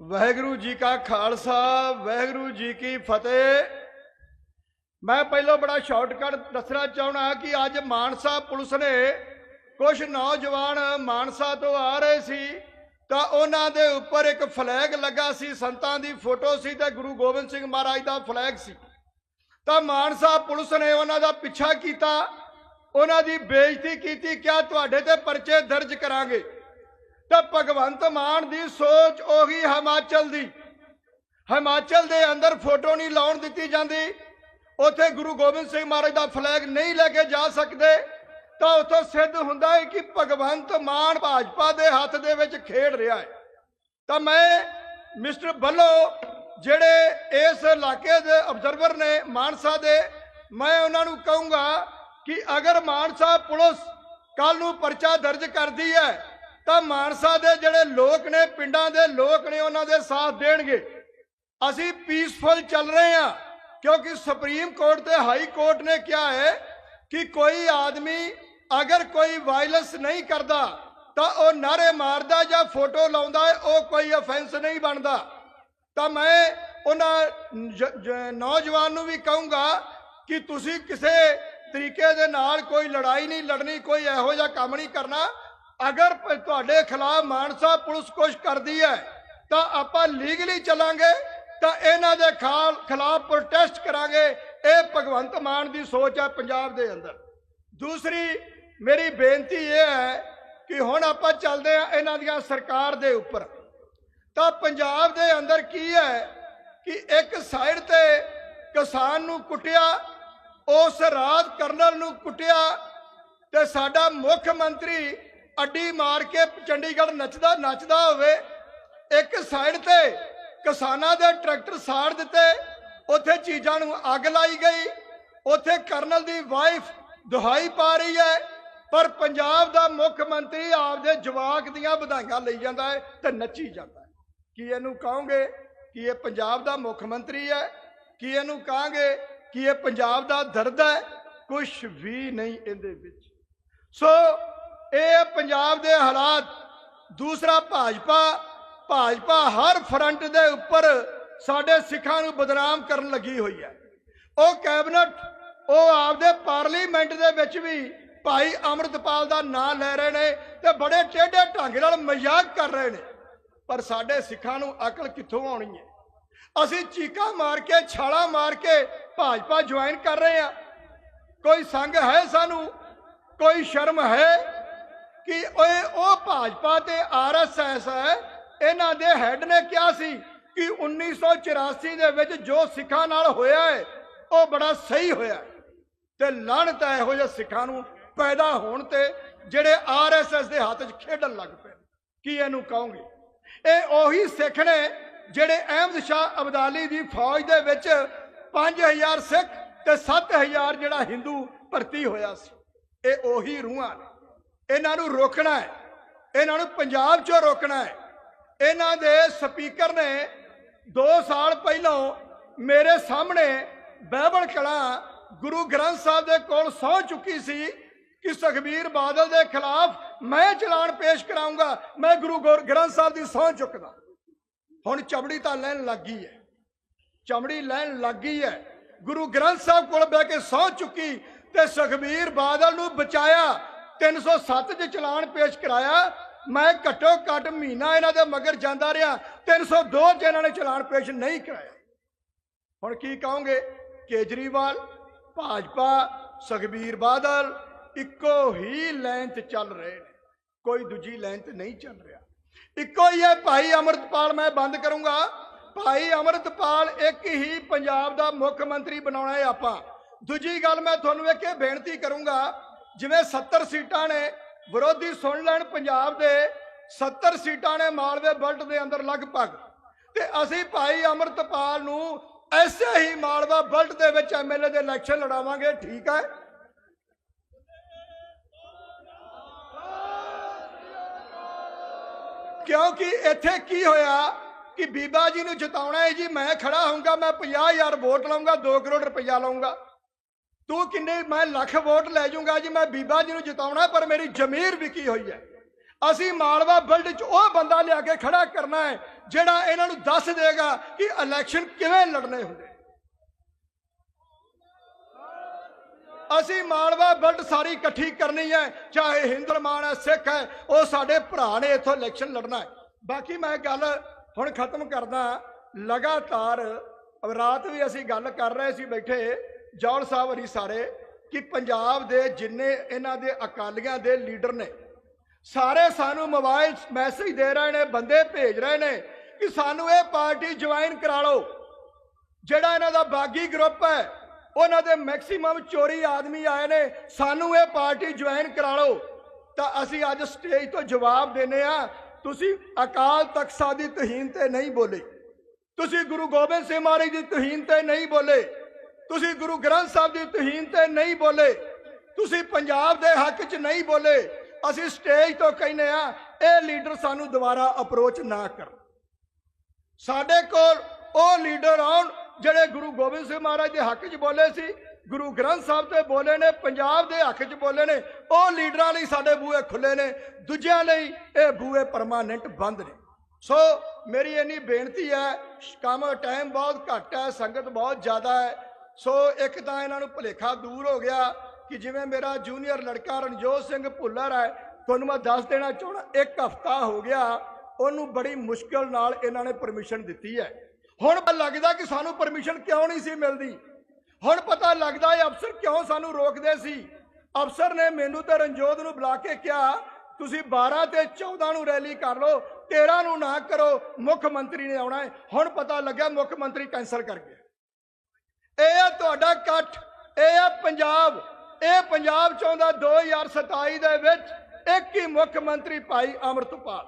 ਵਾਹਿਗੁਰੂ ਜੀ ਕਾ ਖਾਲਸਾ, ਵਾਹਿਗੁਰੂ ਜੀ ਕੀ ਫਤਿਹ। ਮੈਂ ਪਹਿਲਾਂ ਬੜਾ ਸ਼ਾਰਟਕਟ ਦੱਸਣਾ ਚਾਹਣਾ ਕਿ ਅੱਜ ਮਾਨਸਾ ਪੁਲਿਸ ਨੇ ਕੁਝ ਨੌਜਵਾਨ ਮਾਨਸਾ ਤੋਂ ਆ ਰਹੇ ਸੀ, ਤਾਂ ਉਹਨਾਂ ਦੇ ਉੱਪਰ ਇੱਕ ਫਲੈਗ ਲੱਗਾ ਸੀ, ਸੰਤਾਂ ਦੀ ਫੋਟੋ ਸੀ ਤੇ ਗੁਰੂ ਗੋਬਿੰਦ ਸਿੰਘ ਮਹਾਰਾਜ ਦਾ ਫਲੈਗ ਸੀ। ਤਾਂ ਮਾਨਸਾ ਪੁਲਿਸ ਨੇ ਉਹਨਾਂ ਦਾ ਪਿੱਛਾ ਕੀਤਾ, ਉਹਨਾਂ ਦੀ ਬੇਇੱਜ਼ਤੀ ਕੀਤੀ ਕਿਆ ਤੁਹਾਡੇ ਤੇ ਪਰਚੇ ਦਰਜ ਕਰਾਂਗੇ। ਤਾਂ ਭਗਵੰਤ ਮਾਨ ਦੀ ਸੋਚ ਉਹੀ ਹਿਮਾਚਲ ਦੀ। ਹਿਮਾਚਲ ਦੇ ਅੰਦਰ ਫੋਟੋ ਨਹੀਂ ਲਾਉਣ ਦਿੱਤੀ ਜਾਂਦੀ। ਉੱਥੇ ਗੁਰੂ ਗੋਬਿੰਦ ਸਿੰਘ ਮਹਾਰਾਜ ਦਾ ਫਲੈਗ ਨਹੀਂ ਲੈ ਕੇ ਜਾ ਸਕਦੇ। ਤਾਂ ਉੱਥੋਂ ਸਿੱਧ ਹੁੰਦਾ ਹੈ ਕਿ ਭਗਵੰਤ ਮਾਨ ਭਾਜਪਾ ਦੇ ਹੱਥ ਦੇ ਵਿੱਚ ਖੇਡ ਰਿਹਾ ਹੈ। ਤਾਂ ਮੈਂ ਮਿਸਟਰ ਬੱਲੋ ਜਿਹੜੇ ਇਸ ਇਲਾਕੇ ਦੇ ਅਬਜ਼ਰਵਰ ਨੇ ਮਾਨਸਾ ਦੇ, ਮੈਂ ਉਹਨਾਂ ਨੂੰ ਕਹੂੰਗਾ ਕਿ ਅਗਰ ਮਾਨਸਾ ਪੁਲਿਸ ਕੱਲ ਨੂੰ ਪਰਚਾ ਦਰਜ ਕਰਦੀ ਹੈ ਤਾਂ ਮਾਨਸਾ ਦੇ ਜਿਹੜੇ ਲੋਕ ਨੇ, ਪਿੰਡਾਂ ਦੇ ਲੋਕ ਨੇ, ਉਹਨਾਂ ਦੇ ਸਾਥ ਦੇਣਗੇ। ਅਸੀਂ ਪੀਸਫੁਲ ਚੱਲ ਰਹੇ ਹਾਂ, ਕਿਉਂਕਿ ਸੁਪਰੀਮ ਕੋਰਟ ਤੇ ਹਾਈ ਕੋਰਟ ਨੇ ਕਿਹਾ ਹੈ ਕਿ ਕੋਈ ਆਦਮੀ ਅਗਰ ਕੋਈ ਵਾਇਲੈਂਸ ਨਹੀਂ ਕਰਦਾ, ਤਾਂ ਉਹ ਨਾਰੇ ਮਾਰਦਾ ਜਾਂ ਫੋਟੋ ਲਾਉਂਦਾ ਹੈ, ਉਹ ਕੋਈ ਅਫੈਂਸ ਨਹੀਂ ਬਣਦਾ। ਤਾਂ ਮੈਂ ਉਹਨਾਂ ਨੌਜਵਾਨ ਨੂੰ ਵੀ ਕਹੂੰਗਾ ਕਿ ਤੁਸੀਂ ਕਿਸੇ ਤਰੀਕੇ ਦੇ ਨਾਲ ਕੋਈ ਲੜਾਈ ਨਹੀਂ ਲੜਨੀ, ਕੋਈ ਇਹੋ ਜਿਹਾ ਕੰਮ ਨਹੀਂ ਕਰਨਾ। ਅਗਰ ਤੁਹਾਡੇ ਖਿਲਾਫ ਮਾਨਸਾ ਪੁਲਿਸ ਕੁਝ ਕਰਦੀ ਹੈ, ਤਾਂ ਆਪਾਂ ਲੀਗਲੀ ਚੱਲਾਂਗੇ, ਤਾਂ ਇਹਨਾਂ ਦੇ ਖਾਲ- ਖਿਲਾਫ ਪ੍ਰੋਟੈਸਟ ਕਰਾਂਗੇ। ਇਹ ਭਗਵੰਤ ਮਾਨ ਦੀ ਸੋਚ ਹੈ ਪੰਜਾਬ ਦੇ ਅੰਦਰ। ਦੂਸਰੀ, ਮੇਰੀ ਬੇਨਤੀ ਇਹ ਹੈ ਕਿ ਹੁਣ ਆਪਾਂ ਚੱਲਦੇ ਆ ਇਹਨਾਂ ਦੀਆਂ ਸਰਕਾਰ ਦੇ ਉੱਪਰ। ਤਾਂ ਪੰਜਾਬ ਦੇ ਅੰਦਰ ਕੀ ਹੈ ਕਿ ਇੱਕ ਸਾਈਡ ਤੇ ਕਿਸਾਨ ਨੂੰ ਕੁੱਟਿਆ, ਉਸ ਰਾਜ ਕਰਨਲ ਨੂੰ ਕੁੱਟਿਆ, ਤੇ ਸਾਡਾ ਮੁੱਖ ਮੰਤਰੀ ਅੱਡੀ ਮਾਰ ਕੇ ਚੰਡੀਗੜ੍ਹ ਨੱਚਦਾ ਨੱਚਦਾ ਹੋਵੇ, ਇੱਕ ਸਾਈਡ ਤੇ ਕਿਸਾਨਾਂ ਦੇ ਟਰੈਕਟਰ ਸਾੜ ਦਿੱਤੇ, ਉੱਥੇ ਚੀਜ਼ਾਂ ਨੂੰ ਅੱਗ ਲਾਈ ਗਈ, ਉੱਥੇ ਕਰਨਲ ਦੀ ਵਾਈਫ ਦੁਹਾਈ ਪਾ ਰਹੀ ਹੈ, ਪਰ ਪੰਜਾਬ ਦਾ ਮੁੱਖ ਮੰਤਰੀ ਆਪਦੇ ਜਵਾਕ ਦੀਆਂ ਵਧਾਈਆਂ ਲਈ ਜਾਂਦਾ ਹੈ ਤੇ ਨੱਚੀ ਜਾਂਦਾ ਹੈ। ਕੀ ਇਹਨੂੰ ਕਹੋਗੇ ਕਿ ਇਹ ਪੰਜਾਬ ਦਾ ਮੁੱਖ ਮੰਤਰੀ ਹੈ? ਕੀ ਇਹਨੂੰ ਕਹਾਂਗੇ ਕਿ ਇਹ ਪੰਜਾਬ ਦਾ ਦਰਦ ਹੈ? ਕੁਝ ਵੀ ਨਹੀਂ ਇਹਦੇ ਵਿੱਚ। ਸੋ ਇਹ ਪੰਜਾਬ ਦੇ ਹਾਲਾਤ। ਦੂਸਰਾ ਭਾਜਪਾ। ਭਾਜਪਾ ਹਰ ਫਰੰਟ ਦੇ ਉੱਪਰ ਸਾਡੇ ਸਿੱਖਾਂ ਨੂੰ ਬਦਨਾਮ ਕਰਨ ਲੱਗੀ ਹੋਈ ਹੈ। ਉਹ ਕੈਬਨਟ, ਉਹ ਆਪਦੇ ਪਾਰਲੀਮੈਂਟ ਦੇ ਵਿੱਚ ਵੀ ਭਾਈ ਅਮਰਤਪਾਲ ਦਾ ਨਾਂ ਲੈ ਰਹੇ ਨੇ ਤੇ ਬੜੇ ਟੇਢੇ ਢੰਗ ਨਾਲ ਮਜ਼ਾਕ ਕਰ ਰਹੇ ਨੇ। ਪਰ ਸਾਡੇ ਸਿੱਖਾਂ ਨੂੰ ਅਕਲ ਕਿੱਥੋਂ ਆਉਣੀ ਹੈ? ਅਸੀਂ ਚੀਕਾਂ ਮਾਰ ਕੇ, ਛਾਲਾਂ ਮਾਰ ਕੇ ਭਾਜਪਾ ਜੁਆਇਨ ਕਰ ਰਹੇ ਹਾਂ। ਕੋਈ ਸੰਗ ਹੈ ਸਾਨੂੰ? ਕੋਈ ਸ਼ਰਮ ਹੈ? ਕਿ ਓਏ, ਉਹ ਭਾਜਪਾ ਤੇ ਆਰਐਸਐਸ ਹੈ, ਇਹਨਾਂ ਦੇ ਹੈੱਡ ਨੇ ਕਿਹਾ ਸੀ ਕਿ 1984 ਦੇ ਵਿੱਚ ਜੋ ਸਿੱਖਾਂ ਨਾਲ ਹੋਇਆ ਹੈ ਉਹ ਬੜਾ ਸਹੀ ਹੋਇਆ ਹੈ। ਤੇ ਲਾਹਨਤ ਹੈ ਇਹੋ ਜਿਹੇ ਸਿੱਖਾਂ ਨੂੰ ਪੈਦਾ ਹੋਣ ਤੇ ਜਿਹੜੇ ਆਰਐਸਐਸ ਦੇ ਹੱਥ 'ਚ ਖੇਡਣ ਲੱਗ ਪਏ। ਕੀ ਇਹਨੂੰ ਕਹੋਗੇ? ਇਹ ਉਹੀ ਸਿੱਖ ਨੇ ਜਿਹੜੇ ਅਹਿਮਦ ਸ਼ਾਹ ਅਬਦਾਲੀ ਦੀ ਫੌਜ ਦੇ ਵਿੱਚ 5000 ਸਿੱਖ ਤੇ 7000 ਜਿਹੜਾ ਹਿੰਦੂ ਭਰਤੀ ਹੋਇਆ ਸੀ। ਇਹ ਉਹੀ ਰੂਹਾਂ ਨੇ। ਇਹਨਾਂ ਨੂੰ ਰੋਕਣਾ ਹੈ। ਇਹਨਾਂ ਨੂੰ ਪੰਜਾਬ 'ਚੋਂ ਰੋਕਣਾ ਹੈ। ਇਹਨਾਂ ਦੇ ਸਪੀਕਰ ਨੇ 2 ਸਾਲ ਪਹਿਲਾਂ ਮੇਰੇ ਸਾਹਮਣੇ ਬਹਿਬਲ ਕਲਾ ਗੁਰੂ ਗ੍ਰੰਥ ਸਾਹਿਬ ਦੇ ਕੋਲ ਸਹੁੰ ਚੁੱਕੀ ਸੀ ਕਿ ਸੁਖਬੀਰ ਬਾਦਲ ਦੇ ਖਿਲਾਫ ਮੈਂ ਚਲਾਨ ਪੇਸ਼ ਕਰਾਉਂਗਾ ਮੈਂ ਗੁਰੂ ਗੋਰ- ਗ੍ਰੰਥ ਸਾਹਿਬ ਦੀ ਸਹੁੰ ਚੁੱਕਦਾ। ਹੁਣ ਚਮੜੀ ਤਾਂ ਲੈਣ ਲੱਗ ਗਈ ਹੈ। ਚਮੜੀ ਲੈਣ ਲੱਗ ਗਈ ਹੈ। ਗੁਰੂ ਗ੍ਰੰਥ ਸਾਹਿਬ ਕੋਲ ਬਹਿ ਕੇ ਸਹੁੰ ਚੁੱਕੀ ਤੇ ਸੁਖਬੀਰ ਬਾਦਲ ਨੂੰ ਬਚਾਇਆ। 307 ਚ ਚਲਾਨ ਪੇਸ਼ ਕਰਾਇਆ। ਮੈਂ ਘੱਟੋ ਘੱਟ ਮਹੀਨਾ ਇਹਨਾਂ ਦੇ ਮਗਰ ਜਾਂਦਾ ਰਿਹਾ। 302 ਚ ਇਹਨਾਂ ਨੇ ਚਲਾਨ ਪੇਸ਼ ਨਹੀਂ ਕਰਾਇਆ। ਹੁਣ ਕੀ ਕਹੋਗੇ? ਕੇਜਰੀਵਾਲ, ਭਾਜਪਾ, ਸੁਖਬੀਰ ਬਾਦਲ ਇੱਕੋ ਹੀ ਲਾਈਨ ਤੇ ਚੱਲ ਰਹੇ ਨੇ। ਕੋਈ ਦੂਜੀ ਲਾਈਨ ਤੇ ਨਹੀਂ ਚੱਲ ਰਿਹਾ। ਇੱਕੋ ਹੀ ਹੈ, ਭਾਈ ਅਮਰਤਪਾਲ ਮੈਂ ਬੰਦ ਕਰੂੰਗਾ। ਭਾਈ ਅਮਰਤਪਾਲ ਇੱਕ ਹੀ ਪੰਜਾਬ ਦਾ ਮੁੱਖ ਮੰਤਰੀ ਬਣਾਉਣਾ ਹੈ ਆਪਾਂ। ਦੂਜੀ ਗੱਲ ਮੈਂ ਤੁਹਾਨੂੰ ਇੱਕ ਇਹ ਬੇਨਤੀ ਕਰੂੰਗਾ ਜਿਵੇਂ 70 ਸੀਟਾਂ ਨੇ ਵਿਰੋਧੀ ਸੁਣ ਲੈਣ ਪੰਜਾਬ ਦੇ 70 ਸੀਟਾਂ ਨੇ ਮਾਲਵੇ ਬਲਟ ਦੇ ਅੰਦਰ ਲਗਭਗ। ਤੇ ਅਸੀਂ ਭਾਈ ਅਮਰਤਪਾਲ ਨੂੰ ਐਸੇ ਹੀ ਮਾਲਵਾ ਬਲਟ ਦੇ ਵਿੱਚ ਐਮਐਲਏ ਦੇ ਇਲੈਕਸ਼ਨ ਲੜਾਵਾਂਗੇ, ਠੀਕ ਹੈ? ਕਿਉਂਕਿ ਇੱਥੇ ਕੀ ਹੋਇਆ ਕਿ ਬੀਬਾ ਜੀ ਨੂੰ ਜਿਤਾਉਣਾ ਹੈ ਜੀ, ਮੈਂ ਖੜਾ ਹੋਊਂਗਾ, ਮੈਂ 50000 ਵੋਟ ਲਾਉਂਗਾ 2 ਕਰੋੜ ਰੁਪਈਆ ਲਾਉਂਗਾ ਤੂੰ ਕਿੰਨੇ ਮੈਂ ਲੱਖ ਵੋਟ ਲੈ ਜਾਊਂਗਾ ਜੀ, ਮੈਂ ਬੀਬਾ ਜੀ ਨੂੰ ਜਿਤਾਉਣਾ, ਪਰ ਮੇਰੀ ਜ਼ਮੀਰ ਵਿਕੀ ਹੋਈ ਹੈ। ਅਸੀਂ ਮਾਲਵਾ ਬਿਲਡ 'ਚ ਉਹ ਬੰਦਾ ਲਿਆ ਕੇ ਖੜਾ ਕਰਨਾ ਹੈ, ਜਿਹੜਾ ਇਹਨਾਂ ਨੂੰ ਦੱਸ ਦੇਗਾ ਕਿ ਇਲੈਕਸ਼ਨ ਕਿਵੇਂ ਲੜਨੇ ਹੁੰਦੇ। ਅਸੀਂ ਮਾਲਵਾ ਬਿਲਡ ਸਾਰੀ ਇਕੱਠੀ ਕਰਨੀ ਹੈ, ਚਾਹੇ ਹਿੰਦੁਸਤਾਨ ਹੈ, ਸਿੱਖ ਹੈ, ਉਹ ਸਾਡੇ ਭਰਾ ਨੇ ਇੱਥੋਂ ਇਲੈਕਸ਼ਨ ਲੜਨਾ ਹੈ। ਬਾਕੀ ਮੈਂ ਗੱਲ ਹੁਣ ਖਤਮ ਕਰਦਾ, ਲਗਾਤਾਰ ਰਾਤ ਵੀ ਅਸੀਂ ਗੱਲ ਕਰ ਰਹੇ ਸੀ ਬੈਠੇ ਜੌਲ ਸਾਹਿਬ ਹਰੀ ਸਾਰੇ, ਕਿ ਪੰਜਾਬ ਦੇ ਜਿੰਨੇ ਇਹਨਾਂ ਦੇ ਅਕਾਲੀਆਂ ਦੇ ਲੀਡਰ ਨੇ, ਸਾਰੇ ਸਾਨੂੰ ਮੋਬਾਈਲ ਮੈਸੇਜ ਦੇ ਰਹੇ ਨੇ, ਬੰਦੇ ਭੇਜ ਰਹੇ ਨੇ, ਕਿ ਸਾਨੂੰ ਇਹ ਪਾਰਟੀ ਜੁਆਇਨ ਕਰਾ ਲਓ। ਜਿਹੜਾ ਇਹਨਾਂ ਦਾ ਬਾਗੀ ਗਰੁੱਪ ਹੈ, ਉਹਨਾਂ ਦੇ ਮੈਕਸਿਮਮ ਚੋਰੀ ਆਦਮੀ ਆਏ ਨੇ, ਸਾਨੂੰ ਇਹ ਪਾਰਟੀ ਜੁਆਇਨ ਕਰਾ ਲਓ। ਤਾਂ ਅਸੀਂ ਅੱਜ ਸਟੇਜ ਤੋਂ ਜਵਾਬ ਦਿੰਨੇ ਆ ਤੁਸੀਂ ਅਕਾਲ ਤਖਤ ਸਾਹਿਬ ਦੀ ਤਹੀਨ ਤੇ ਨਹੀਂ ਬੋਲੇ। ਤੁਸੀਂ ਗੁਰੂ ਗੋਬਿੰਦ ਸਿੰਘ ਮਹਾਰਾਜ ਦੀ ਤਹੀਨ ਤੇ ਨਹੀਂ ਬੋਲੇ। ਤੁਸੀਂ ਗੁਰੂ ਗ੍ਰੰਥ ਸਾਹਿਬ ਦੀ ਤਹੀਨ ਤੇ ਨਹੀਂ ਬੋਲੇ, ਤੁਸੀਂ ਪੰਜਾਬ ਦੇ ਹੱਕ 'ਚ ਨਹੀਂ ਬੋਲੇ, ਅਸੀਂ ਸਟੇਜ ਤੋਂ ਕਹਿੰਦੇ ਆ ਇਹ ਲੀਡਰ ਸਾਨੂੰ ਦੁਬਾਰਾ ਅਪਰੋਚ ਨਾ ਕਰਨ। ਸਾਡੇ ਕੋਲ ਉਹ ਲੀਡਰ ਆਉਣ ਜਿਹੜੇ ਗੁਰੂ ਗੋਬਿੰਦ ਸਿੰਘ ਮਹਾਰਾਜ ਦੇ ਹੱਕ 'ਚ ਬੋਲੇ ਸੀ, ਗੁਰੂ ਗ੍ਰੰਥ ਸਾਹਿਬ ਤੇ ਬੋਲੇ ਨੇ, ਪੰਜਾਬ ਦੇ ਹੱਕ 'ਚ ਬੋਲੇ ਨੇ, ਉਹ ਲੀਡਰਾਂ ਲਈ ਸਾਡੇ ਬੂਹੇ ਖੁੱਲੇ ਨੇ, ਦੂਜਿਆਂ ਲਈ ਇਹ ਬੂਹੇ ਪਰਮਾਨੈਂਟ ਬੰਦ ਨੇ। ਸੋ ਮੇਰੀ ਇੰਨੀ ਬੇਨਤੀ ਹੈ, ਕੰਮ ਟਾਈਮ ਬਹੁਤ ਘੱਟ ਹੈ, ਸੰਗਤ ਬਹੁਤ ਜ਼ਿਆਦਾ ਹੈ ਸੋ ਇੱਕ ਤਾਂ ਇਹਨਾਂ ਨੂੰ ਭੁਲੇਖਾ ਦੂਰ ਹੋ ਗਿਆ ਕਿ ਜਿਵੇਂ ਮੇਰਾ ਜੂਨੀਅਰ ਲੜਕਾ ਰਣਜੋਤ ਸਿੰਘ ਭੁੱਲਰ ਹੈ, ਤੁਹਾਨੂੰ ਮੈਂ ਦੱਸ ਦੇਣਾ ਚਾਹਣਾ ਇੱਕ ਹਫਤਾ ਹੋ ਗਿਆ, ਉਹਨੂੰ ਬੜੀ ਮੁਸ਼ਕਲ ਨਾਲ ਇਹਨਾਂ ਨੇ ਪਰਮਿਸ਼ਨ ਦਿੱਤੀ ਹੈ। ਹੁਣ ਲੱਗਦਾ ਕਿ ਸਾਨੂੰ ਪਰਮਿਸ਼ਨ ਕਿਉਂ ਨਹੀਂ ਸੀ ਮਿਲਦੀ। ਹੁਣ ਪਤਾ ਲੱਗਦਾ ਇਹ ਅਫਸਰ ਕਿਉਂ ਸਾਨੂੰ ਰੋਕਦੇ ਸੀ। ਅਫਸਰ ਨੇ ਮੈਨੂੰ ਤੇ ਰਣਜੋਤ ਨੂੰ ਬੁਲਾ ਕੇ ਕਿਹਾ, ਤੁਸੀਂ 12 ਤੇ 14 ਨੂੰ ਰੈਲੀ ਕਰ ਲਓ 13 ਨੂੰ ਨਾ ਕਰੋ, ਮੁੱਖ ਮੰਤਰੀ ਨੇ ਆਉਣਾ ਹੈ। ਹੁਣ ਪਤਾ ਲੱਗਿਆ ਮੁੱਖ ਮੰਤਰੀ ਕੈਂਸਲ ਕਰ ਗਿਆ ਇਹ ਆ ਤੁਹਾਡਾ ਇਕੱਠ, ਇਹ ਆ ਪੰਜਾਬ। ਇਹ ਪੰਜਾਬ ਚਾਹੁੰਦਾ 2027 ਦੇ ਵਿੱਚ ਇੱਕ ਹੀ ਮੁੱਖ ਮੰਤਰੀ ਭਾਈ ਅਮਰਤਪਾਲ।